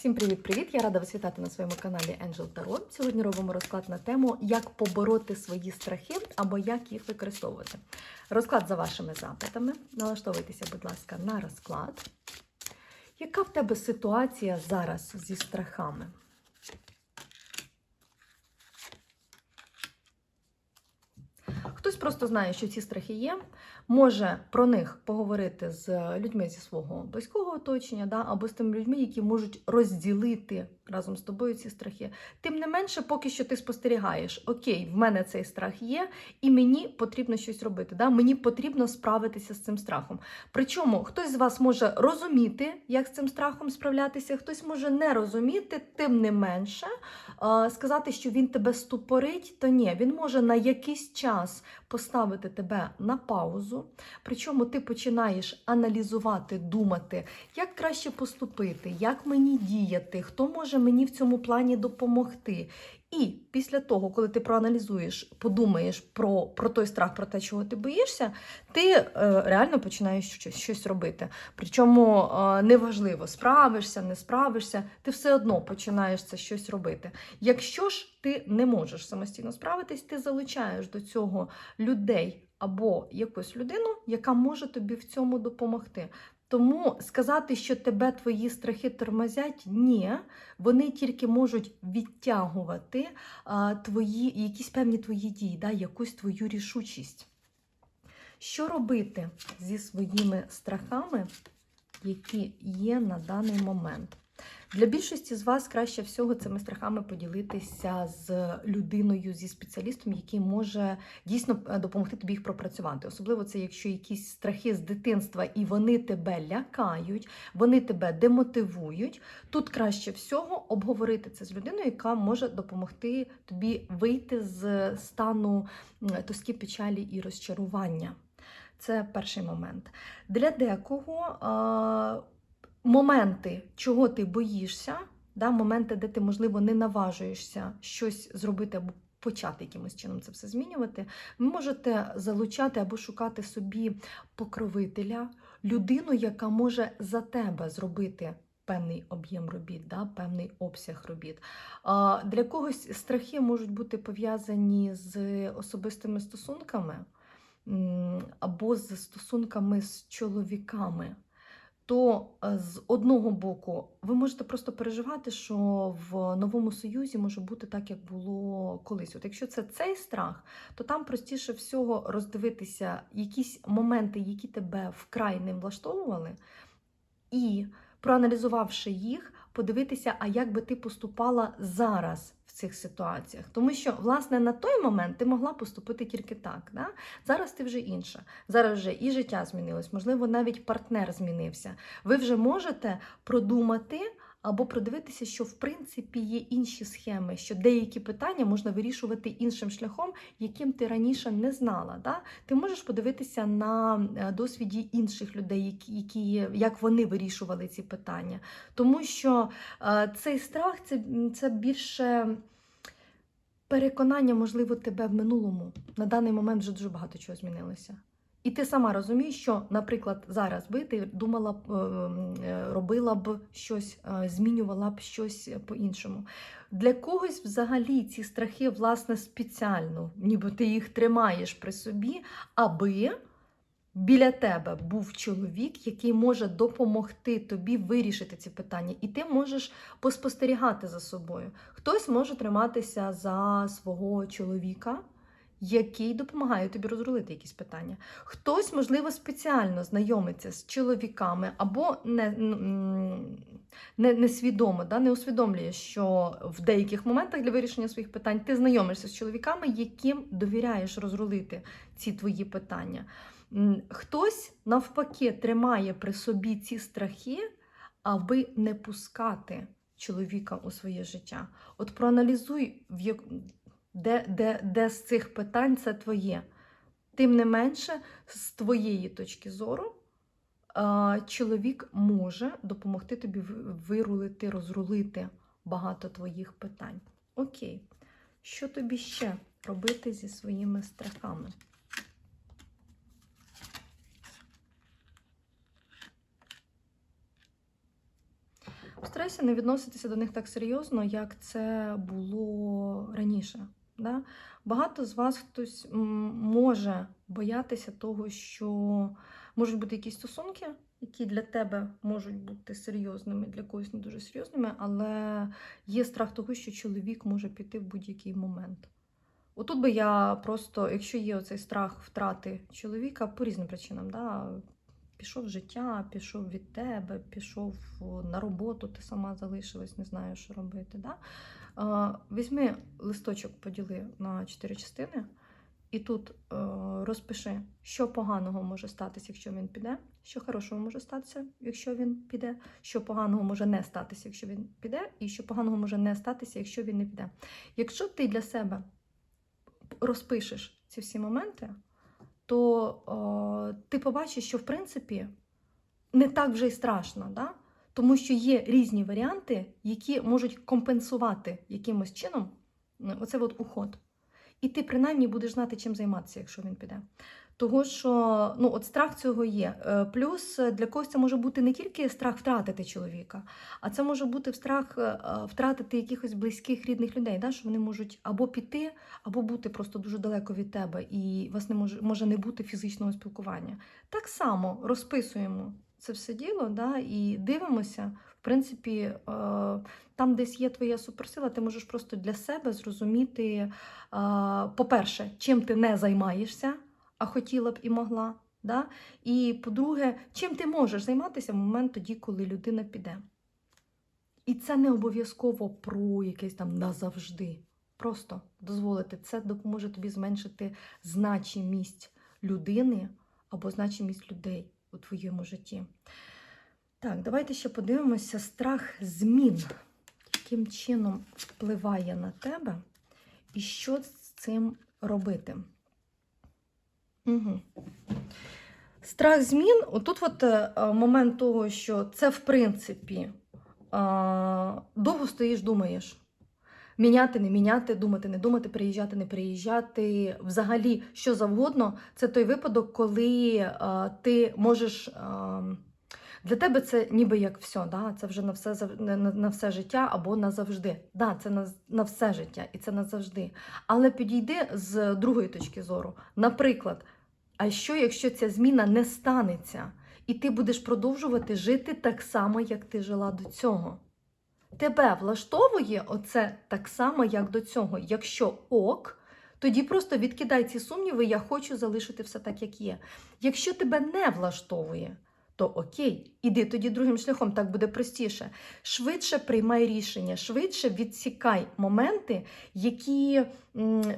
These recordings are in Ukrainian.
Всім привіт-привіт! Я рада вас вітати на своєму каналі Angel Tarot. Сьогодні робимо розклад на тему, як побороти свої страхи або як їх використовувати. Розклад за вашими запитами. Налаштовуйтеся, будь ласка, на розклад. Яка в тебе ситуація зараз зі страхами? Хтось просто знає, що ці страхи є, може про них поговорити з людьми зі свого близького оточення, да, або з тими людьми, які можуть розділити разом з тобою ці страхи. Тим не менше, поки що ти спостерігаєш, окей, в мене цей страх є, і мені потрібно щось робити. Да? Мені потрібно справитися з цим страхом. Причому хтось з вас може розуміти, як з цим страхом справлятися, хтось може не розуміти, тим не менше сказати, що він тебе ступорить, то ні, він може на якийсь час поставити тебе на паузу. Причому ти починаєш аналізувати, думати, як краще поступити, як мені діяти, хто може мені в цьому плані допомогти. І після того, коли ти проаналізуєш, подумаєш про, про той страх, про те, чого ти боїшся, ти е, реально починаєш щось, щось робити. Причому е, неважливо, справишся, не справишся, ти все одно починаєш це щось робити. Якщо ж ти не можеш самостійно справитись, ти залучаєш до цього людей або якусь людину, яка може тобі в цьому допомогти. Тому сказати, що тебе твої страхи тормозять, ні, вони тільки можуть відтягувати а, твої, якісь певні твої дії, да, якусь твою рішучість. Що робити зі своїми страхами, які є на даний момент? Для більшості з вас краще всього цими страхами поділитися з людиною, зі спеціалістом, який може дійсно е, допомогти тобі їх пропрацювати. Особливо це, якщо якісь страхи з дитинства і вони тебе лякають, вони тебе демотивують. Тут краще всього обговорити це з людиною, яка може допомогти тобі вийти з стану тоски, печалі і розчарування. Це перший момент. Для декого. Моменти, чого ти боїшся, да, моменти, де ти, можливо, не наважуєшся щось зробити або почати якимось чином це все змінювати, ви можете залучати або шукати собі покровителя, людину, яка може за тебе зробити. Певний об'єм робіт, да, певний обсяг робіт. А, Для когось страхи можуть бути пов'язані з особистими стосунками або з стосунками з чоловіками то е, з одного боку ви можете просто переживати, що в новому союзі може бути так, як було колись. От якщо це цей страх, то там простіше всього роздивитися якісь моменти, які тебе вкрай не влаштовували, і проаналізувавши їх, подивитися, а як би ти поступала зараз в цих ситуаціях. Тому що, власне, на той момент ти могла поступити тільки так. Да? Зараз ти вже інша. Зараз вже і життя змінилось, можливо, навіть партнер змінився. Ви вже можете продумати. Або продивитися, що в принципі є інші схеми, що деякі питання можна вирішувати іншим шляхом, яким ти раніше не знала. Да? Ти можеш подивитися на е, досвіді інших людей, які, як вони вирішували ці питання. Тому що е, цей страх це, це більше. Переконання, можливо, тебе в минулому. На даний момент вже дуже багато чого змінилося. І ти сама розумієш, що, наприклад, зараз би ти думала б, е, робила б щось, е, змінювала б щось по-іншому. Для когось взагалі ці страхи, власне, спеціально, ніби ти їх тримаєш при собі, аби біля тебе був чоловік, який може допомогти тобі вирішити ці питання, і ти можеш поспостерігати за собою. Хтось може триматися за свого чоловіка який допомагає тобі розрулити якісь питання. Хтось, можливо, спеціально знайомиться з чоловіками або не, не, несвідомо, да, не усвідомлює, що в деяких моментах для вирішення своїх питань ти знайомишся з чоловіками, яким довіряєш розрулити ці твої питання. Хтось навпаки тримає при собі ці страхи, аби не пускати чоловіка у своє життя. От проаналізуй, в як де, де, де з цих питань це твоє. Тим не менше, з твоєї точки зору, чоловік може допомогти тобі вирулити, розрулити багато твоїх питань. Окей, що тобі ще робити зі своїми страхами? Старайся не відноситися до них так серйозно, як це було раніше. Да? Багато з вас хтось може боятися того, що можуть бути якісь стосунки, які для тебе можуть бути серйозними, для когось не дуже серйозними, але є страх того, що чоловік може піти в будь-який момент. Отут би я просто, якщо є оцей страх втрати чоловіка по різним причинам, да, пішов з життя, пішов від тебе, пішов на роботу, ти сама залишилась, не знаю, що робити. Да? Візьми листочок, поділи на чотири частини, і тут е, розпиши, що поганого може статися, якщо він піде, що хорошого може статися, якщо він піде, що поганого може не статися, якщо він піде, і що поганого може не статися, якщо він не піде. Якщо ти для себе розпишеш ці всі моменти, то о, ти побачиш, що в принципі не так вже й страшно, да? Тому що є різні варіанти, які можуть компенсувати якимось чином оце от уход. І ти принаймні будеш знати, чим займатися, якщо він піде. Того, що ну, от страх цього є. Е, Плюс е, для когось це може бути не тільки страх втратити чоловіка, а це може бути страх е, втратити якихось близьких рідних людей, да? що вони можуть або піти, або бути просто дуже далеко від тебе, і вас не може, може не бути фізичного спілкування. Так само розписуємо це все діло, да, і дивимося. В принципі, е, там десь є твоя суперсила, ти можеш просто для себе зрозуміти, е, по-перше, чим ти не займаєшся, а хотіла б і могла. Да? І по-друге, чим ти можеш займатися в момент тоді, коли людина піде. І це не обов'язково про якесь там назавжди. Просто дозволити. Це допоможе тобі зменшити значимість людини або значимість людей у твоєму житті. Так, давайте ще подивимося страх змін, яким чином впливає на тебе і що з цим робити. Угу. Страх змін, отут от е, момент того, що це в принципі е, довго стоїш, думаєш. Міняти, не міняти, думати, не думати, приїжджати, не приїжджати, взагалі що завгодно. Це той випадок, коли е, ти можеш. Е, для тебе це ніби як все, да? це вже на все, на, на, все життя або назавжди. Да, це на, на все життя і це назавжди. Але підійди з другої точки зору. Наприклад, а що, якщо ця зміна не станеться, і ти будеш продовжувати жити так само, як ти жила до цього? Тебе влаштовує оце так само, як до цього. Якщо ок, тоді просто відкидай ці сумніви, я хочу залишити все так, як є. Якщо тебе не влаштовує, то окей, іди тоді другим шляхом, так буде простіше. Швидше приймай рішення, швидше відсікай моменти, які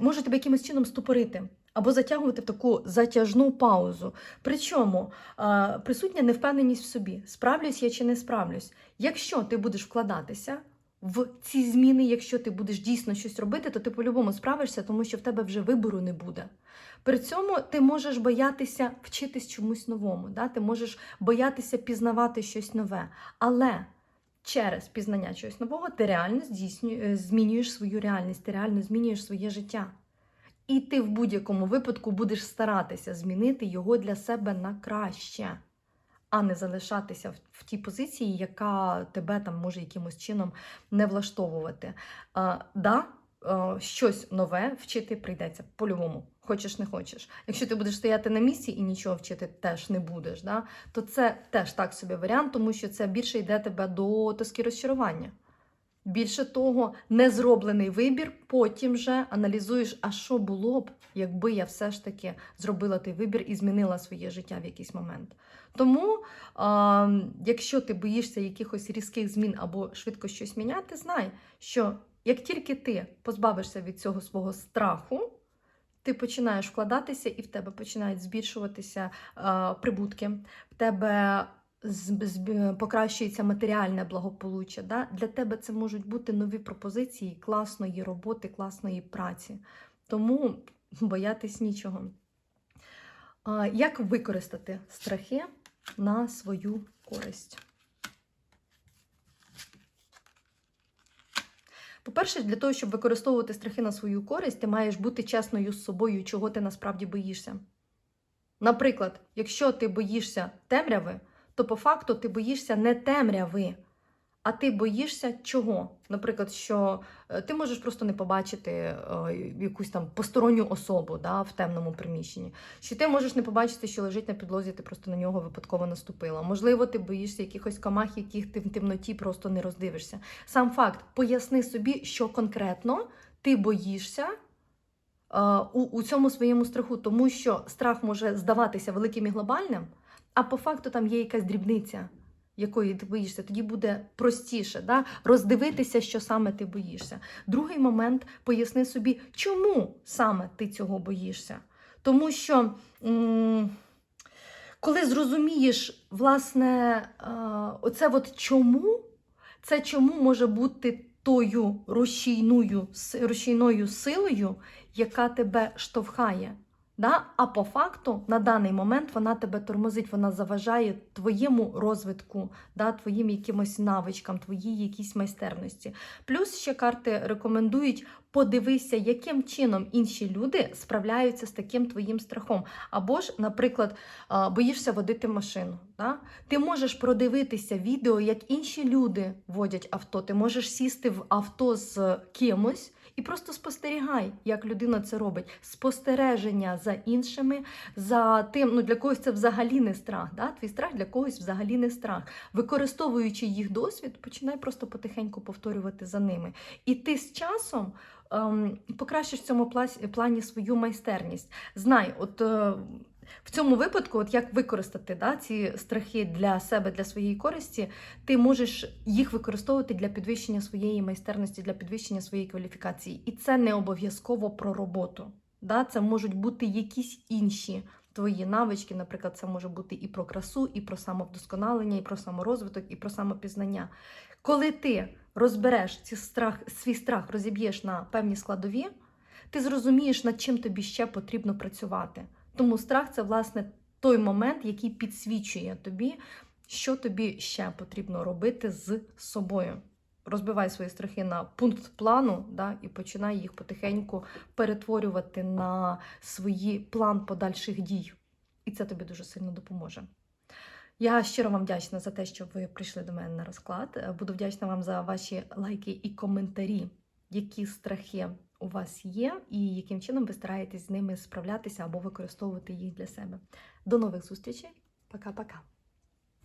можуть тебе якимось чином ступорити. Або затягувати в таку затяжну паузу. Причому присутня невпевненість в собі, справлюсь я чи не справлюсь. Якщо ти будеш вкладатися в ці зміни, якщо ти будеш дійсно щось робити, то ти по-любому справишся, тому що в тебе вже вибору не буде. При цьому ти можеш боятися вчитись чомусь новому, да? ти можеш боятися пізнавати щось нове. Але через пізнання чогось нового ти реально здійснює, змінюєш свою реальність, ти реально змінюєш своє життя. І ти в будь-якому випадку будеш старатися змінити його для себе на краще, а не залишатися в, в тій позиції, яка тебе там може якимось чином не влаштовувати. А, да, щось нове вчити прийдеться по-любому. Хочеш, не хочеш. Якщо ти будеш стояти на місці і нічого вчити теж не будеш, да, то це теж так собі варіант, тому що це більше йде тебе до тоски розчарування. Більше того, незроблений вибір, потім вже аналізуєш, а що було б, якби я все ж таки зробила той вибір і змінила своє життя в якийсь момент. Тому, а, якщо ти боїшся якихось різких змін або швидко щось міняти, знай, що як тільки ти позбавишся від цього свого страху, ти починаєш вкладатися, і в тебе починають збільшуватися а, прибутки, в тебе покращується матеріальне благополуччя. Да? Для тебе це можуть бути нові пропозиції класної роботи, класної праці. Тому боятись нічого. Як використати страхи на свою користь? По-перше, для того, щоб використовувати страхи на свою користь, ти маєш бути чесною з собою, чого ти насправді боїшся. Наприклад, якщо ти боїшся темряви, то по факту ти боїшся не темряви, а ти боїшся чого? Наприклад, що е, ти можеш просто не побачити е, якусь там посторонню особу да, в темному приміщенні. Що ти можеш не побачити, що лежить на підлозі, ти просто на нього випадково наступила. Можливо, ти боїшся якихось камах, яких ти в темноті просто не роздивишся. Сам факт, поясни собі, що конкретно ти боїшся. е, У, у цьому своєму страху, тому що страх може здаватися великим і глобальним, а по факту там є якась дрібниця, якої ти боїшся, тоді буде простіше да? роздивитися, що саме ти боїшся. Другий момент поясни собі, чому саме ти цього боїшся. Тому що коли зрозумієш, власне, е, оце от чому, це чому може бути тою рушійною, рушійною силою, яка тебе штовхає. Да? А по факту на даний момент вона тебе тормозить, вона заважає твоєму розвитку, да? твоїм якимось навичкам, твоїй якійсь майстерності. Плюс ще карти рекомендують подивися, яким чином інші люди справляються з таким твоїм страхом. Або ж, наприклад, боїшся водити машину. Да? Ти можеш продивитися відео, як інші люди водять авто. Ти можеш сісти в авто з кимось. І просто спостерігай, як людина це робить. Спостереження за іншими, за тим, ну для когось це взагалі не страх. Да? Твій страх для когось взагалі не страх. Використовуючи їх досвід, починай просто потихеньку повторювати за ними. І ти з часом ем, покращиш в цьому плані свою майстерність. Знай, от. В цьому випадку, от як використати да, ці страхи для себе, для своєї користі, ти можеш їх використовувати для підвищення своєї майстерності, для підвищення своєї кваліфікації. І це не обов'язково про роботу. Да? Це можуть бути якісь інші твої навички. Наприклад, це може бути і про красу, і про самовдосконалення, і про саморозвиток, і про самопізнання. Коли ти розбереш ці страх, свій страх, розіб'єш на певні складові, ти зрозумієш, над чим тобі ще потрібно працювати. Тому страх це власне той момент, який підсвічує тобі, що тобі ще потрібно робити з собою. Розбивай свої страхи на пункт плану, да, і починай їх потихеньку перетворювати на свій план подальших дій. І це тобі дуже сильно допоможе. Я щиро вам вдячна за те, що ви прийшли до мене на розклад. Буду вдячна вам за ваші лайки і коментарі, які страхи у вас є, і яким чином ви стараєтесь з ними справлятися або використовувати їх для себе. До нових зустрічей. Пока-пока.